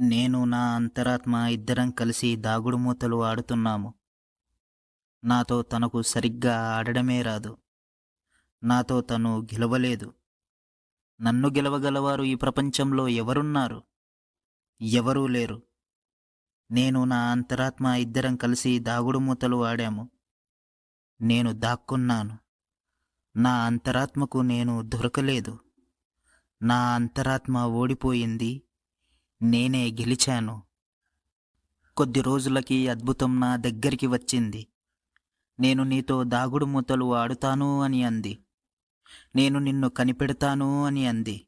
నేను నా అంతరాత్మ ఇద్దరం కలిసి దాగుడుమూతలు ఆడుతున్నాము. నాతో తనకు సరిగ్గా ఆడడమే రాదు. నాతో తను గెలవలేదు. నన్ను గెలవగలవారు ఈ ప్రపంచంలో ఎవరున్నారు? ఎవరూ లేరు. నేను నా అంతరాత్మ ఇద్దరం కలిసి దాగుడుమూతలు ఆడాము. నేను దాక్కున్నాను. నా అంతరాత్మకు నేను దొరకలేదు. నా అంతరాత్మ ఓడిపోయింది. నేనే గెలిచాను. కొద్ది రోజులకి అద్భుతం నా దగ్గరికి వచ్చింది. నేను నీతో దాగుడు మూతలు ఆడుతాను అని అంది. నేను నిన్ను కనిపెడతాను అని అంది.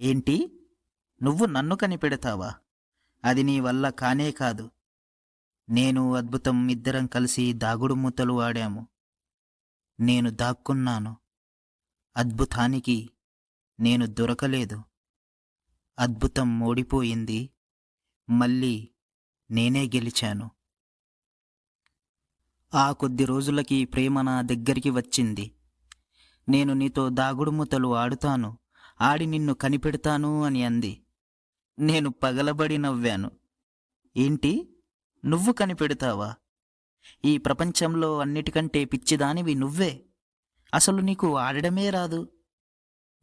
ఏంటి? నువ్వు నన్ను కనిపెడతావా? అది నీ వల్ల కానే కాదు. నేను అద్భుతం ఇద్దరం కలిసి దాగుడు మూతలు ఆడాము. నేను దాక్కున్నాను. అద్భుతానికి నేను దొరకలేదు. అద్భుతం ఓడిపోయింది. మళ్ళీ నేనే గెలిచాను. ఆ కొద్ది రోజులకి ప్రేమ నా దగ్గరికి వచ్చింది. నేను నీతో దాగుడుమూతలు ఆడుతాను. ఆడి నిన్ను కనిపెడతాను అని అంది. నేను పగలబడి నవ్వాను. ఏంటి? నువ్వు కనిపెడతావా? ఈ ప్రపంచంలో అన్నిటికంటే పిచ్చిదానివి నువ్వే. అసలు నీకు ఆడడమే రాదు.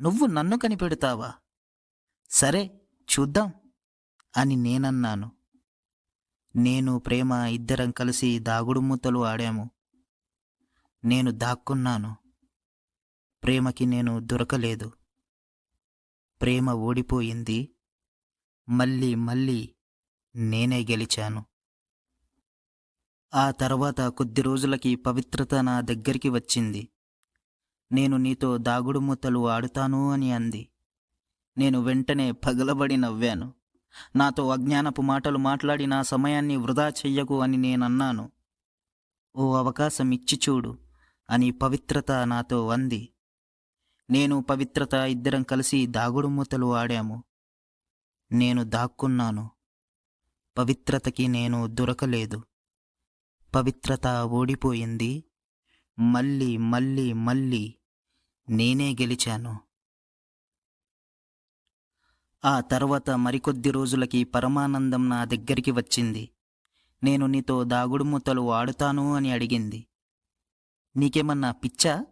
నువ్వు నన్ను కనిపెడతావా? సరే చూద్దాం అని నేనన్నాను. నేను ప్రేమ ఇద్దరం కలిసి దాగుడు మూతలు ఆడాము. నేను దాక్కున్నాను. ప్రేమకి నేను దొరకలేదు. ప్రేమ ఓడిపోయింది. మళ్ళీ మళ్ళీ నేనే గెలిచాను. ఆ తర్వాత కొద్ది రోజులకి పవిత్రత నా దగ్గరికి వచ్చింది. నేను నీతో దాగుడు మూతలు ఆడుతాను అని అంది. నేను వెంటనే పగలబడి నవ్వాను. నాతో అజ్ఞానపు మాటలు మాట్లాడి నా సమయాన్ని వృధా చెయ్యకు అని నేనన్నాను. ఓ అవకాశం ఇచ్చి చూడు అని పవిత్రత నాతో అంది. నేను పవిత్రత ఇద్దరం కలిసి దాగుడుమూతలు ఆడాము. నేను దాక్కున్నాను. పవిత్రతకి నేను దొరకలేదు. పవిత్రత ఓడిపోయింది. మళ్ళీ మళ్ళీ మళ్ళీ నేనే గెలిచాను. ఆ తర్వాత మరికొద్ది రోజులకి పరమానందం నా దగ్గరికి వచ్చింది. నేను నీతో దాగుడుమూతలు వాడుతాను అని అడిగింది. నీకేమన్నా పిచ్చా?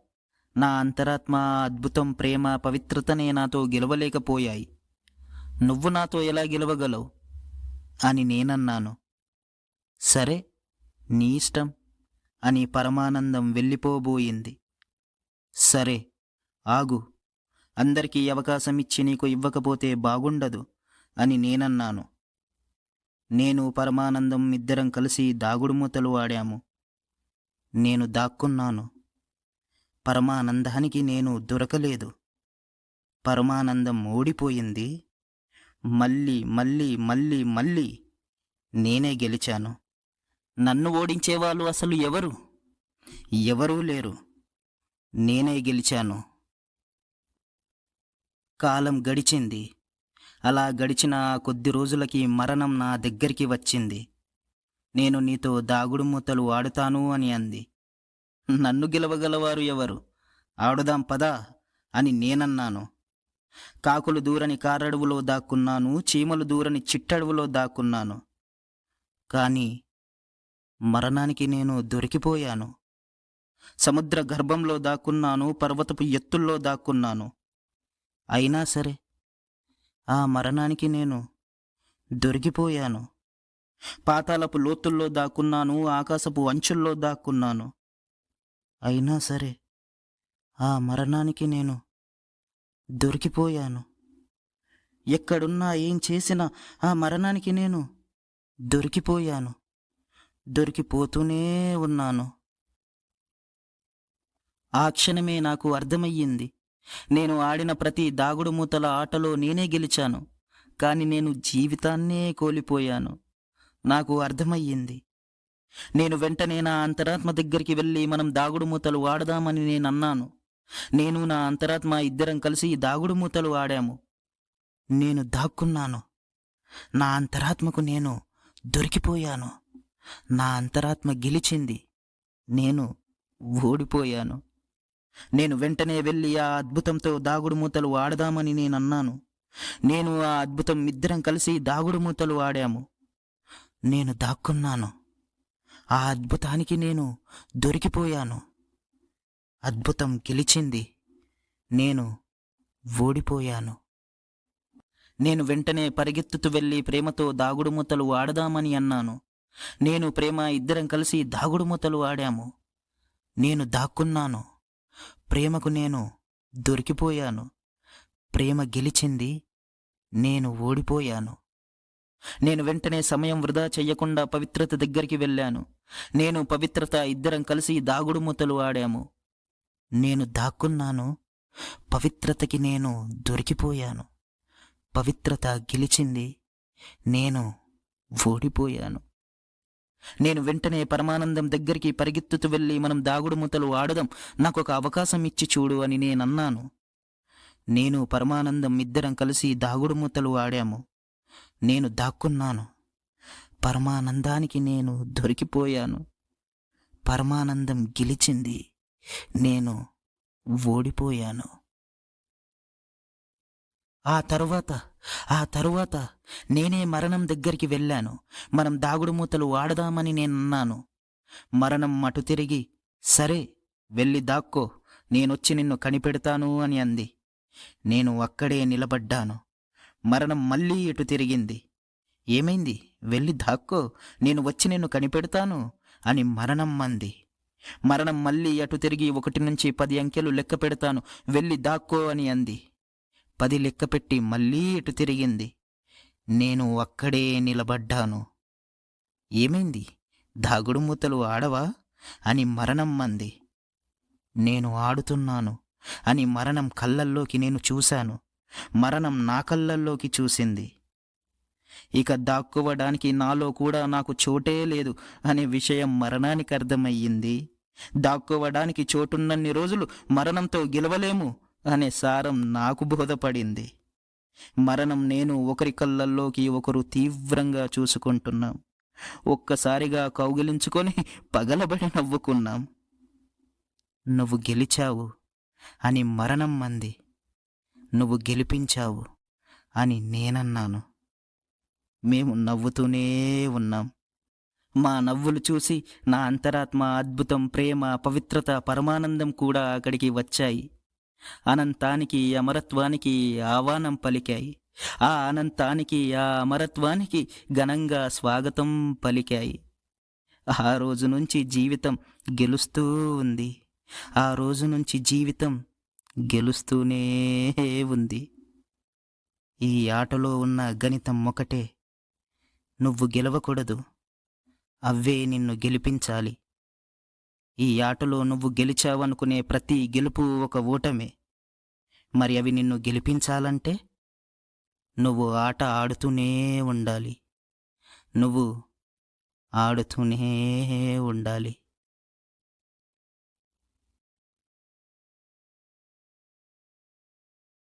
నా అంతరాత్మ అద్భుతం ప్రేమ పవిత్రతనే నాతో గెలవలేకపోయాయి. నువ్వు నాతో ఎలా గెలవగలవు? అని నేనన్నాను. సరే నీ ఇష్టం అని పరమానందం వెళ్ళిపోబోయింది. సరే ఆగు. అందరికీ అవకాశం ఇచ్చి నీకు ఇవ్వకపోతే బాగుండదు అని నేనన్నాను. నేను పరమానందం ఇద్దరం కలిసి దాగుడుమూతలు ఆడాము నేను దాక్కున్నాను. పరమానందానికి నేను దొరకలేదు. పరమానందం ఓడిపోయింది. మళ్ళీ మళ్ళీ మళ్ళీ మళ్ళీ నేనే గెలిచాను. నన్ను ఓడించేవాళ్ళు అసలు ఎవరు? ఎవరూ లేరు. నేనే గెలిచాను. కాలం గడిచింది. అలా గడిచిన కొద్ది రోజులకి మరణం నా దగ్గరికి వచ్చింది. నేను నీతో దాగుడు మూతలు ఆడుతాను అని అంది. నన్ను గెలవగలవారు ఎవరు? ఆడుదాం పదా అని నేనన్నాను. కాకులు దూరని కారడువులో దాక్కున్నాను చీమలు దూరని చిట్టడవులో దాక్కున్నాను. కానీ మరణానికి నేను దొరికిపోయాను. సముద్ర గర్భంలో దాక్కున్నాను పర్వతపు ఎత్తుల్లో దాక్కున్నాను. అయినా సరే ఆ మరణానికి నేను దొరికిపోయాను. పాతాలపు లోతుల్లో దాక్కున్నాను ఆకాశపు అంచుల్లో దాక్కున్నాను. అయినా సరే ఆ మరణానికి నేను దొరికిపోయాను. ఎక్కడున్నా ఏం చేసినా ఆ మరణానికి నేను దొరికిపోయాను. దొరికిపోతూనే ఉన్నాను. ఆ క్షణమే నాకు అర్థమయ్యింది. నేను ఆడిన ప్రతి దాగుడు మూతల ఆటలో నేనే గెలిచాను కాని నేను జీవితాన్నే కోల్పోయాను. నాకు అర్థమయ్యింది. నేను వెంటనే నా అంతరాత్మ దగ్గరికి వెళ్ళి మనం దాగుడు మూతలు ఆడదామని నేను అన్నాను నేను నా అంతరాత్మ ఇద్దరం కలిసి దాగుడు మూతలు ఆడాము. నేను దాక్కున్నాను. నా అంతరాత్మకు నేను దొరికిపోయాను. నా అంతరాత్మ గెలిచింది. నేను ఓడిపోయాను. నేను వెంటనే వెళ్ళి ఆ అద్భుతంతో దాగుడు మూతలు ఆడదామని నేనన్నాను. నేను ఆ అద్భుతం ఇద్దరం కలిసి దాగుడు మూతలు ఆడాము నేను దాక్కున్నాను. ఆ అద్భుతానికి నేను దొరికిపోయాను. అద్భుతం గెలిచింది. నేను ఓడిపోయాను. నేను వెంటనే పరిగెత్తుతూ వెళ్ళి ప్రేమతో దాగుడు మూతలు ఆడదామని అన్నాను. నేను ప్రేమ ఇద్దరం కలిసి దాగుడు మూతలు ఆడాము నేను దాక్కున్నాను. ప్రేమకు నేను దొరికిపోయాను. ప్రేమ గెలిచింది నేను ఓడిపోయాను. నేను వెంటనే సమయం వృధా చెయ్యకుండా పవిత్రత దగ్గరికి వెళ్ళాను. నేను పవిత్రత ఇద్దరం కలిసి దాగుడు మూతలు ఆడాము. నేను దాక్కున్నాను. పవిత్రతకి నేను దొరికిపోయాను. పవిత్రత గెలిచింది నేను ఓడిపోయాను. నేను వెంటనే పరమానందం దగ్గరికి పరిగెత్తుతూ వెళ్ళి మనం దాగుడు మూతలు ఆడదాం. నాకు ఒక అవకాశం ఇచ్చి చూడు అని నేనన్నాను. నేను పరమానందం ఇద్దరం కలిసి దాగుడు మూతలు ఆడాము. నేను దాక్కున్నాను. పరమానందానికి నేను దొరికిపోయాను. పరమానందం గెలిచింది. నేను ఓడిపోయాను. ఆ తరువాత ఆ తరువాత నేనే మరణం దగ్గరికి వెళ్ళాను. మనం దాగుడు మూతలు నేనన్నాను. మరణం అటు తిరిగి సరే వెళ్ళి దాక్కో నేనొచ్చి నిన్ను కనిపెడతాను అని అంది. నేను అక్కడే నిలబడ్డాను. మరణం మళ్ళీ ఇటు తిరిగింది. ఏమైంది? వెళ్ళి దాక్కో నేను వచ్చి నిన్ను కనిపెడతాను అని మరణం అంది. మరణం మళ్ళీ అటు తిరిగి ఒకటి నుంచి పది అంకెలు లెక్క పెడతాను. వెళ్ళి దాక్కో అని అంది. పది లెక్కపెట్టి మళ్ళీ ఇటు తిరిగింది. నేను అక్కడే నిలబడ్డాను. ఏమైంది? దాగుడు మూతలు ఆడవా? అని మరణం మంది నేను ఆడుతున్నాను అని మరణం కళ్ళల్లోకి నేను చూశాను. మరణం నా కళ్ళల్లోకి చూసింది. ఇక దాక్కోవడానికి నాలో కూడా నాకు చోటే లేదు అనే విషయం మరణానికి అర్థమయ్యింది. దాక్కోవడానికి చోటున్నన్ని రోజులు మరణంతో గెలవలేము. అనే సారం నాకు బోధపడింది. మరణం నేను ఒకరి కళ్ళల్లోకి ఒకరు తీవ్రంగా చూసుకుంటున్నాం. ఒక్కసారిగా కౌగిలించుకొని పగలబడి నవ్వుకున్నాం. నువ్వు గెలిచావు అని మరణం మంది నువ్వు గెలిపించావు అని నేనన్నాను. మేము నవ్వుతూనే ఉన్నాం. మా నవ్వులు చూసి నా అంతరాత్మ అద్భుతం ప్రేమ పవిత్రత పరమానందం కూడా అక్కడికి వచ్చాయి. అనంతానికి అమరత్వానికి ఆహ్వానం పలికాయి. ఆ అనంతానికి ఆ అమరత్వానికి ఘనంగా స్వాగతం పలికాయి. ఆ రోజు నుంచి జీవితం గెలుస్తూ ఉంది. ఆ రోజు నుంచి జీవితం గెలుస్తూనే ఉంది. ఈ ఆటలో ఉన్న గణితం ఒకటే. నువ్వు గెలవకూడదు. అవే నిన్ను గెలిపించాలి. ఈ ఆటలో నువ్వు గెలిచావనుకునే ప్రతి గెలుపు ఒక ఓటమే. మరి అవి నిన్ను గెలిపించాలంటే? నువ్వు ఆట ఆడుతూనే ఉండాలి. నువ్వు ఆడుతూనే ఉండాలి.